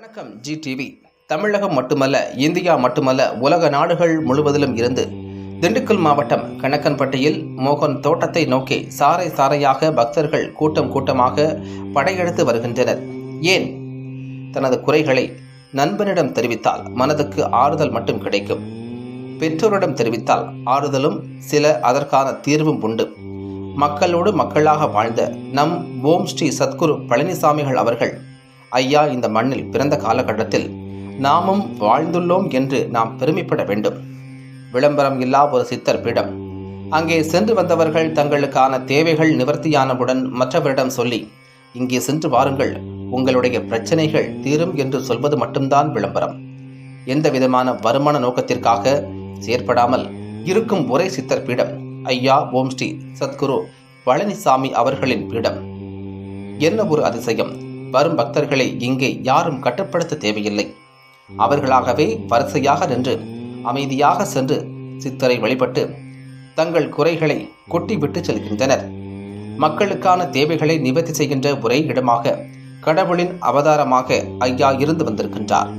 வணக்கம். G TV தமிழகம் மட்டுமல்ல India மட்டுமல்ல உலக நாடுகள் முழுவதிலும் இருந்து திண்டுக்கல் மாவட்டம் கணக்கன்பட்டியில் மோகன் தோட்டத்தை நோக்கி சாறை சாறையாக பக்தர்கள் கூட்டம் கூட்டமாக படையெடுத்து வருகின்றனர். ஏன்? தனது குறைகளை நண்பனிடம் தெரிவித்தால் மனதுக்கு ஆறுதல் மட்டும் கிடைக்கும். பெற்றோரிடம் தெரிவித்தால் ஆறுதலும் சில அதற்கான தீர்வும் உண்டு. மக்களோடு மக்களாக வாழ்ந்த நம் ஓம் ஸ்ரீ சத்குரு பழனிசாமிகள் அவர்கள் ஐயா இந்த மண்ணில் பிறந்த காலகட்டத்தில் நாமும் வாழ்ந்துள்ளோம் என்று நாம் பெருமைப்பட வேண்டும். விளம்பரம் இல்லா ஒரு சித்தர் பீடம். அங்கே சென்று வந்தவர்கள் தங்களுக்கான தேவைகள் நிவர்த்தியானவுடன் மற்றவரிடம் சொல்லி இங்கே சென்று வாருங்கள் உங்களுடைய பிரச்சனைகள் தீரும் என்று சொல்வது மட்டும்தான் விளம்பரம். எந்த விதமான வருமான நோக்கத்திற்காக செயற்படாமல் இருக்கும் ஒரே சித்தர் பீடம் ஐயா ஓம் ஸ்ரீ சத்குரு பழனிசாமி அவர்களின் பீடம். என்ன ஒரு அதிசயம்! வரும் பக்தர்களை இங்கே யாரும் கட்டுப்படுத்த தேவையில்லை. அவர்களாகவே வரிசையாக நின்று அமைதியாக சென்று சித்தரை வழிபட்டு தங்கள் குறைகளை கொட்டிவிட்டு செல்கின்றனர். மக்களுக்கான தேவைகளை நிவர்த்தி செய்கின்ற ஒரே இடமாக கடவுளின் அவதாரமாக ஐயா இருந்து வந்திருக்கின்றார்.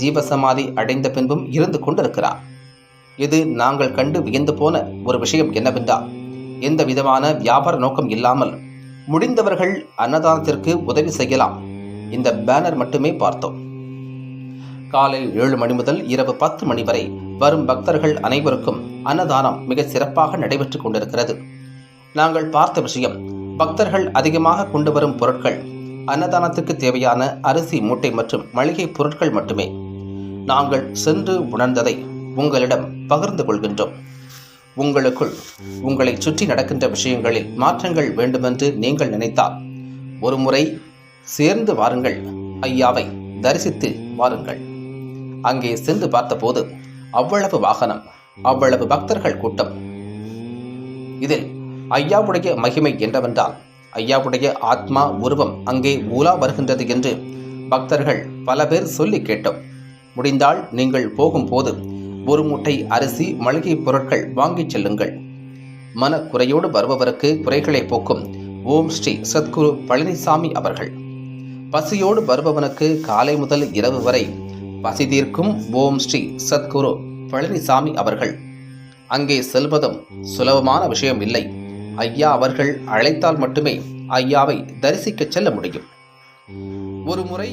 ஜீவசமாதி அடைந்த பின்பும் இருந்து கொண்டிருக்கிறார். இது நாங்கள் கண்டு வியந்து போன ஒரு விஷயம் என்னவென்றால் எந்த விதமான வியாபார நோக்கம் இல்லாமல் முடிந்தவர்கள் அன்னதானத்திற்கு உதவி செய்யலாம். இந்த பேனர் மட்டுமே பார்த்தோம். காலை ஏழு மணி முதல் இரவு பத்து மணி வரை வரும் பக்தர்கள் அனைவருக்கும் அன்னதானம் மிக சிறப்பாக நடைபெற்றுக் கொண்டிருக்கிறது. நாங்கள் பார்த்த விஷயம் பக்தர்கள் அதிகமாக கொண்டு வரும் பொருட்கள் அன்னதானத்துக்கு தேவையான அரிசி மூட்டை மற்றும் மளிகை பொருட்கள் மட்டுமே. நாங்கள் சென்று உணர்ந்ததை உங்களிடம் பகிர்ந்து கொள்கின்றோம். உங்களுக்குள் உங்களை சுற்றி நடக்கின்ற விஷயங்களில் மாற்றங்கள் வேண்டுமென்று நீங்கள் நினைத்தால் ஒரு முறை சேர்ந்து வாருங்கள். ஐயாவை தரிசித்து வாருங்கள். அங்கே சென்று பார்த்தபோது அவ்வளவு வாகனம் அவ்வளவு பக்தர்கள் கூட்டம். இதில் ஐயாவுடைய மகிமை என்னவென்றால் ஐயாவுடைய ஆத்மா உருவம் அங்கே ஊலா வருகின்றது என்று பக்தர்கள் பல பேர் சொல்லி கேட்டோம். முடிந்தால் நீங்கள் போகும்போது ஒரு மூட்டை அரிசி மளிகை பொருட்கள் வாங்கிச் செல்லுங்கள். மனக்குறையோடு வருபவருக்கு குறைகளை போக்கும். ஓம் ஸ்ரீ சத்குரு பழனிசாமி அவர்கள். பசியோடு வருபவனுக்கு காலை முதல் இரவு வரை பசி தீர்க்கும் ஓம் ஸ்ரீ சத்குரு பழனிசாமி அவர்கள். அங்கே செல்வதும் சுலபமான விஷயம் இல்லை. ஐயா அவர்கள் அழைத்தால் மட்டுமே ஐயாவை தரிசிக்கச் செல்ல முடியும். ஒரு முறை